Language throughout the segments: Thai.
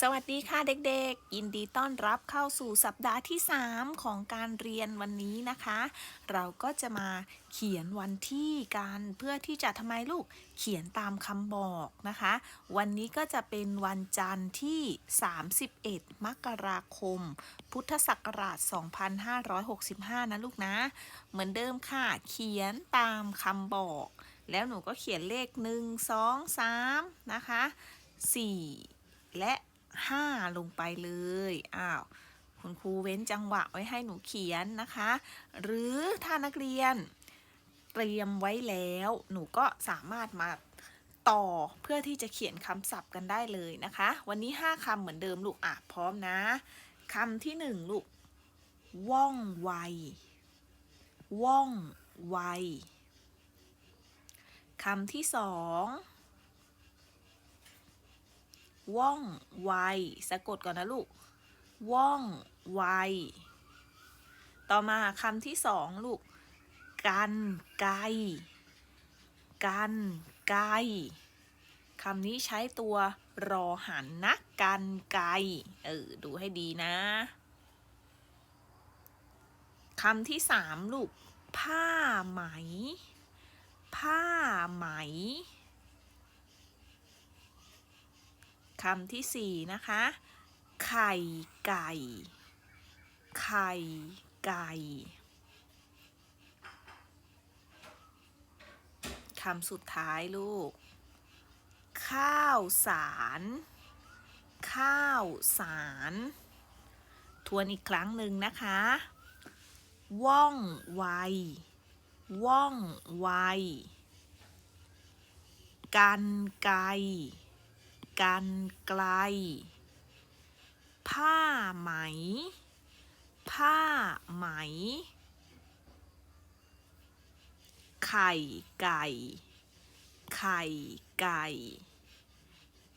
สวัสดีค่ะเด็กๆ ยินดีต้อนรับเข้าสู่สัปดาห์ที่ 3 ของการเรียนวันนี้นะคะ เราก็จะมาเขียนวันที่กันเพื่อที่จะทำไมลูกเขียนตามคำบอกนะคะ วันนี้ก็จะเป็นวันจันทร์ที่ 31 มกราคม พุทธศักราช 2565 นะลูกนะ เหมือนเดิมค่ะ เขียนตามคำบอก แล้วหนูก็เขียนเลข 1 2 3 นะคะ 4และ 5 ลงไปเลย อ้าว คุณครูเว้นจังหวะไว้ให้หนูเขียนนะคะ หรือถ้านักเรียนเตรียมไว้แล้ว หนูก็สามารถมาต่อเพื่อที่จะเขียนคำศัพท์กันได้เลยนะคะ วันนี้ 5คำเหมือนเดิมลูกอะพร้อมนะคำที่ 1 ลูก ว่องไว ว่องไวคำที่สอง ว่องไว สะกดก่อนนะลูก ว่องไว ต่อมาคำที่สองลูก กันไกกันไกคำนี้ใช้ตัวรอหันนะกันไกเออ ดูให้ดีนะ คำที่สามลูก ผ้าไหม ผ้าไหม คำที่สี่นะคะ ไข่ไก่ ไข่ไก่ คำสุดท้ายลูก ข้าวสาร ข้าวสาร ทวนอีกครั้งหนึ่งนะคะ ว่องไว ว่องไว กันไก กันไกล ผ้าไหม ผ้าไหม ไข่ไก่ ไข่ไก่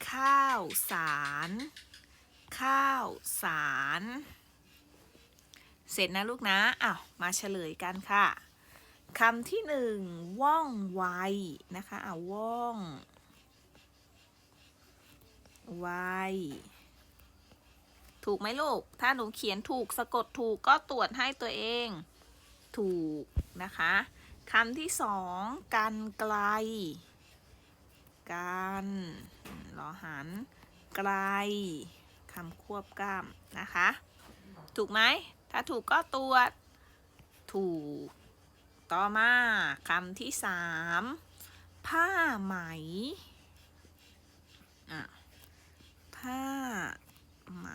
ข้าวสาร ข้าวสาร เสร็จนะลูกนะอ้าวมาเฉลยกันค่ะคำที่หนึ่งว่องไวนะคะอ่าว่อง ไวถูกไหมลูก ถ้าหนูเขียนถูกสะกดถูกก็ตรวจให้ตัวเอง ถูกนะคะคำที่สองกันไกล กันรอหัน ไกลคำควบกล้ำนะคะ ถูกไหม ถ้าถูกก็ตรวจ ถูก ต่อมาคำที่สามผ้าไหม อะ ผ้าไหม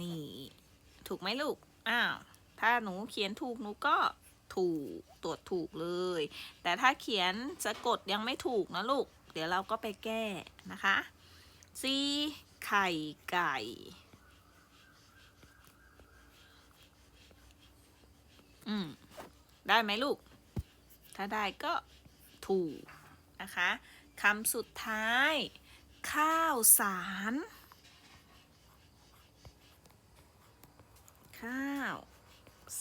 นี่ ถูกไห มลูก อ้าว ถ้าหนูเขียนถูกหนูก็ถูกตรวจถูกเลย แต่ถ้าเขียนสะกดยังไม่ถูกนะลูก เดี๋ยวเราก็ไปแก้นะคะซีไข่ไก่อืมได้ไหมลูก ถ้าได้ก็ถูกนะคะคำสุดท้าย ข้าวสาร ข้าว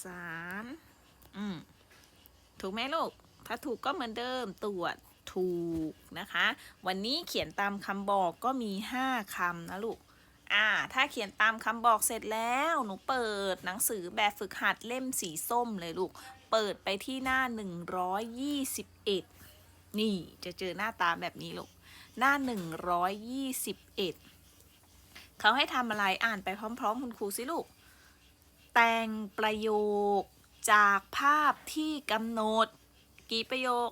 สารอืมถูกไหมลูก ถ้าถูกก็เหมือนเดิมตรวจถูกนะคะ วันนี้เขียนตามคำบอกก็มี 5คำนะลูก อ่า ถ้าเขียนตามคำบอกเสร็จแล้ว หนูเปิดหนังสือแบบฝึกหัดเล่มสีส้มเลยลูก เปิดไปที่หน้า 121 นี่จะเจอหน้าตาแบบนี้ลูก หน้า 121 เขาให้ทำอะไรอ่านไปพร้อม ๆ คุณครูสิลูก แต่งประโยคจากภาพที่กำหนด กี่ประโยค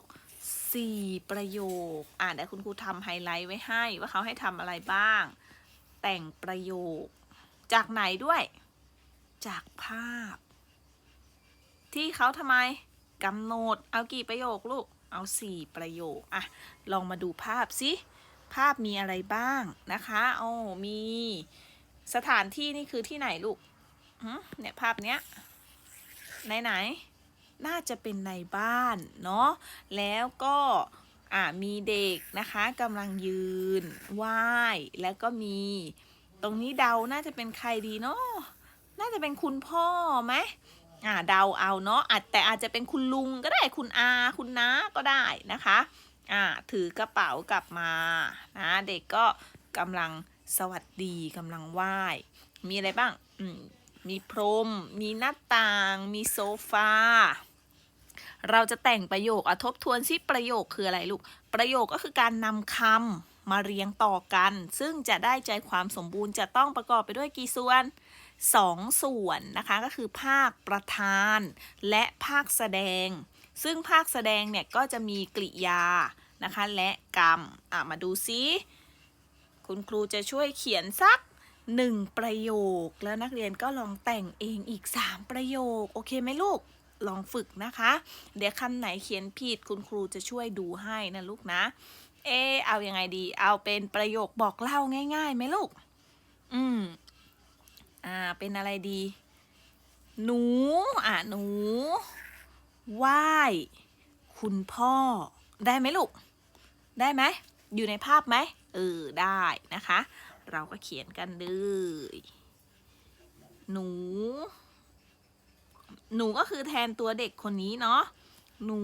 4 ประโยค อ่านเดี๋ยวคุณครูทำไฮไลท์ไว้ให้ว่าเขาให้ทำอะไรบ้าง แต่งประโยค จากไหนด้วย จากภาพ ที่เขาทำไมกำหนด เอากี่ประโยคลูก เอาสี่ประโยค อะ ลองมาดูภาพสิ ภาพมีอะไรบ้างนะคะ โอ้มีสถานที่นี่คือที่ไหนลูก เนี่ยภาพเนี้ยไหนไหนน่าจะเป็นในบ้านเนาะแล้วก็อ่ามีเด็กนะคะกำลังยืนไหว้แล้วก็มี ตรงนี้เดาน่าจะเป็นใครดีเนาะน่าจะเป็นคุณพ่อไหมอ่าเดาเอาเนาะอาจแต่อาจจะเป็นคุณลุงก็ได้คุณอาคุณน้าก็ได้นะคะอ่าถือกระเป๋ากลับมานะเด็กก็กำลังสวัสดีกำลังไหว้ มีอะไรบ้างอืม มีพรม มีหน้าต่าง มีโซฟา เราจะแต่งประโยคอะทบทวนซิประโยคคืออะไรลูก ประโยคก็คือการนำคำมาเรียงต่อกัน ซึ่งจะได้ใจความสมบูรณ์จะต้องประกอบไปด้วยกี่ส่วนสองส่วนนะคะก็คือภาคประธานและภาคแสดง ซึ่งภาคแสดงเนี่ยก็จะมีกริยานะคะและกรรม อะ มาดูซิ คุณครูจะช่วยเขียนสัก หนึ่งประโยค แล้วนักเรียนก็ลองแต่งเองอีก 3 ประโยค โอเคไหมลูก ลองฝึกนะคะ เดี๋ยวคำไหนเขียนผิดคุณครูจะช่วยดูให้นะลูกนะ เออเอาอยัางไงดี เอาเป็นประโยคบอกเล่าง่ายๆไหมลูก อืม อ่า เป็นอะไรดี หนู อะหนูไหว้คุณพ่อ ได้ไหมลูก ได้ไหม อยู่ในภาพไหม เออ ได้นะคะ เราก็เขียนกันเลย หนู หนูก็คือแทนตัวเด็กคนนี้เนาะ หนู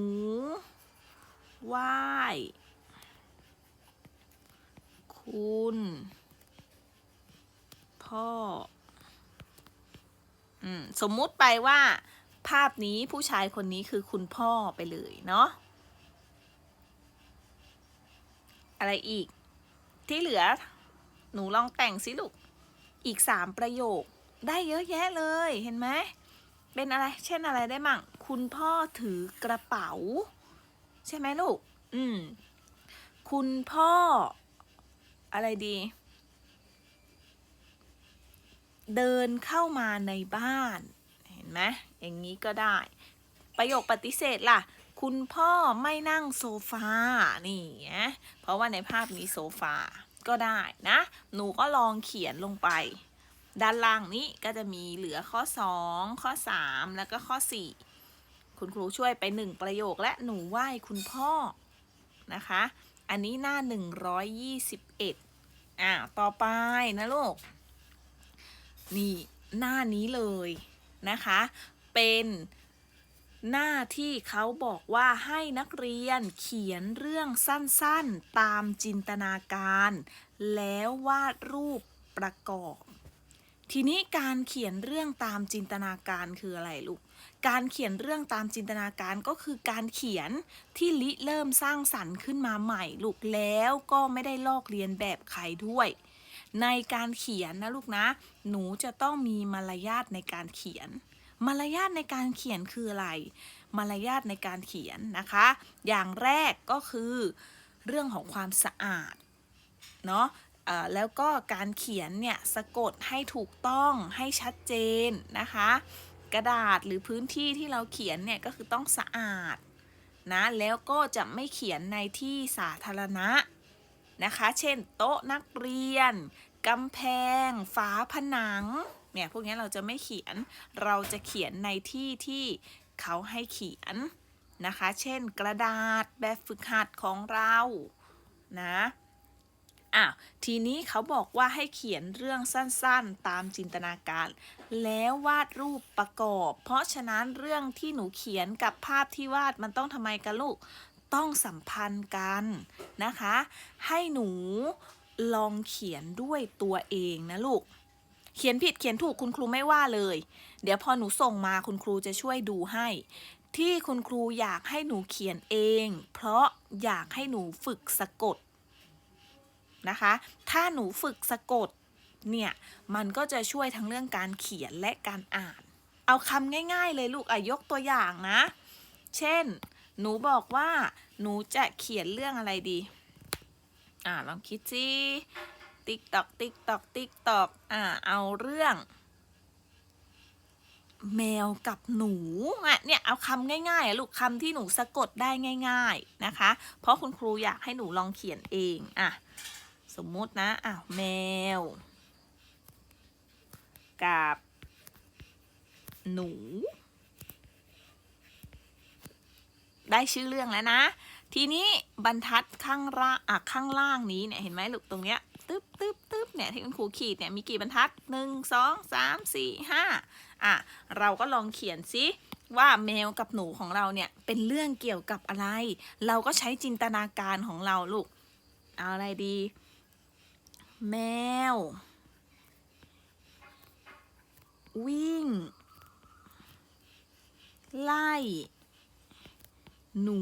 ไหว้คุณ พ่อ อืม สมมุติไปว่า ภาพนี้ผู้ชายคนนี้คือคุณพ่อไปเลยเนาะ อะไรอีก ที่เหลือ หนูลองแต่งสิลูก อีกสามประโยค ได้เยอะแยะเลยเห็นไหม เป็นอะไร เช่นอะไรได้มั่ง คุณพ่อถือกระเป๋า ใช่ไหมลูก อืม คุณพ่อ อะไรดี เดินเข้ามาในบ้าน เห็นไหมอย่างนี้ก็ได้ ประโยคปฏิเสธล่ะคุณพ่อไม่นั่งโซฟา นี่ไงเพราะว่าในภาพมีโซฟา ก็ได้นะ หนูก็ลองเขียนลงไป ด้านล่างนี้ก็จะมีเหลือข้อ 2 ข้อ 3 แล้วก็ข้อ 4 คุณครูช่วยไปหนึ่งประโยคและหนูไหว้คุณพ่อนะคะ อันนี้หน้า 121อ่าต่อไปนะลูก นี่หน้านี้เลยนะคะ เป็น หน้าที่เขาบอกว่าให้นักเรียนเขียนเรื่องสั้นๆ ตามจินตนาการ แล้ววาดรูปประกอบ ทีนี้การเขียนเรื่องตามจินตนาการคืออะไรลูก การเขียนเรื่องตามจินตนาการก็คือการเขียนที่ลิเริ่มสร้างสรรค์ขึ้นมาใหม่ลูกแล้วก็ไม่ได้ลอกเรียนแบบใครด้วยในการเขียนนะลูกนะ หนูจะต้องมีมารยาทในการเขียน มารยาทในการเขียนคืออะไร มารยาทในการเขียนนะคะ อย่างแรกก็คือเรื่องของความสะอาด เนาะแล้วก็การเขียนเนี่ยสะกดให้ถูกต้องให้ชัดเจนนะคะ กระดาษหรือพื้นที่ที่เราเขียนเนี่ยก็คือต้องสะอาดนะแล้วก็จะไม่เขียนในที่สาธารณะนะคะ เช่น โต๊ะนักเรียนกำแพง ฝาผนัง เนี่ยพวกนี้เราจะไม่เขียนเราจะเขียนในที่ที่เขาให้เขียนนะคะ เช่นกระดาษแบบฝึกหัดของเรานะอะทีนี้เขาบอกว่าให้เขียนเรื่องสั้นๆตามจินตนาการ แล้ววาดรูปประกอบ เพราะฉะนั้นเรื่องที่หนูเขียนกับภาพที่วาดมันต้องทำไมกันลูกต้องสัมพันธ์กันนะคะ ให้หนูลองเขียนด้วยตัวเองนะลูก เขียนผิดเขียนถูกคุณครูไม่ว่าเลย เดี๋ยวพอหนูส่งมาคุณครูจะช่วยดูให้ ที่คุณครูอยากให้หนูเขียนเอง เพราะอยากให้หนูฝึกสะกดนะคะ ถ้าหนูฝึกสะกดเนี่ย มันก็จะช่วยทั้งเรื่องการเขียนและการอ่าน เอาคำง่าย ๆ เลยลูกอะยกตัวอย่างนะ เช่น หนูบอกว่า หนูจะเขียนเรื่องอะไรดี อ่าลองคิดสิ ติ๊กตอกติ๊กตอกติ๊กตอกอ่าเอาเรื่อง แมวกับหนูอะเนี่ยเอาคำง่ายๆลูกคำที่หนูสะกดได้ง่าย ๆนะคะ เพราะคุณครูอยากให้หนูลองเขียนเองอะสมมุตินะอะแมว กับ หนู ได้ชื่อเรื่องแล้วนะ ทีนี้บรรทัดข้างล่างอะข้างล่างนี้เนี่ยเห็นไหมลูกตรงเนี้ย ตึ๊บตึ๊บตึ๊บเนี่ยที่คุณครูขีดเนี่ยมีกี่บรรทัดหนึ่งสองสามสี่ห้าอะเราก็ลองเขียนซิว่าแมวกับหนูของเราเนี่ยเป็นเรื่องเกี่ยวกับอะไร เราก็ใช้จินตนาการของเราลูก เอาอะไรดีแแมว วิ่ง ไล่ หนู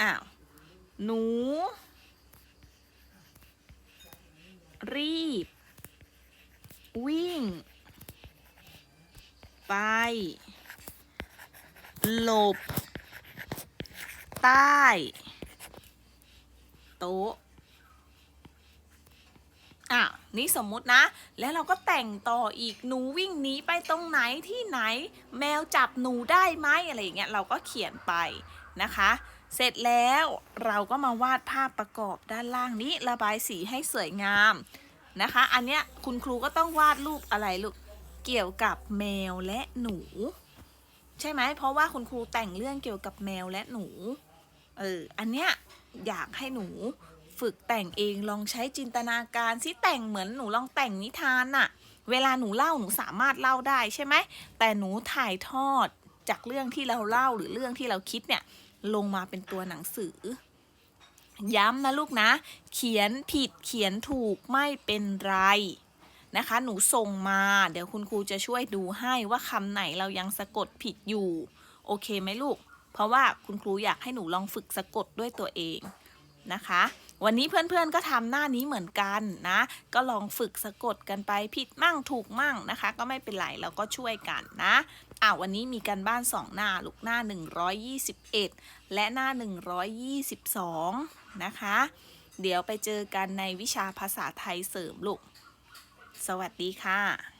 อ้าว หนู รีบ วิ่ง ไป หลบ ใต้ โต๊ะอะนี่สมมุตินะ แล้วเราก็แต่งต่ออีกหนูวิ่งหนีไปตรงไหนที่ไหน แมวจับหนูได้ไหมอะไรอย่างเงี้ยเราก็เขียนไปนะคะ เสร็จแล้วเราก็มาวาดภาพประกอบด้านล่างนี้ระบายสีให้สวยงามนะคะ อันเนี้ยคุณครูก็ต้องวาดรูปอะไรลูกเกี่ยวกับแมวและหนู ใช่ไหมเพราะว่าคุณครูแต่งเรื่องเกี่ยวกับแมวและหนูเอออันเนี้ยอยากให้หนูฝึกแต่งเองลองใช้จินตนาการสิแต่งเหมือนหนูลองแต่งนิทานน่ะ เวลาหนูเล่าหนูสามารถเล่าได้ใช่ไหมแต่หนูถ่ายทอดจากเรื่องที่เราเล่าหรือเรื่องที่เราคิดเนี่ย ลงมาเป็นตัวหนังสือ ย้ำนะลูกนะ เขียนผิดเขียนถูกไม่เป็นไรนะคะ หนูส่งมา เดี๋ยวคุณครูจะช่วยดูให้ว่าคำไหนเรายังสะกดผิดอยู่ โอเคไหมลูก เพราะว่าคุณครูอยากให้หนูลองฝึกสะกดด้วยตัวเองนะคะ วันนี้เพื่อนๆก็ทำหน้านี้เหมือนกันนะ ก็ลองฝึกสะกดกันไปผิดมั่งถูกมั่งนะคะ ก็ไม่เป็นไรเราก็ช่วยกันนะ อ่าวันนี้มีการบ้าน 2 หน้าลูกหน้า 121 และหน้า 122 นะคะ เดี๋ยวไปเจอกันในวิชาภาษาไทยเสริมลูก สวัสดีค่ะ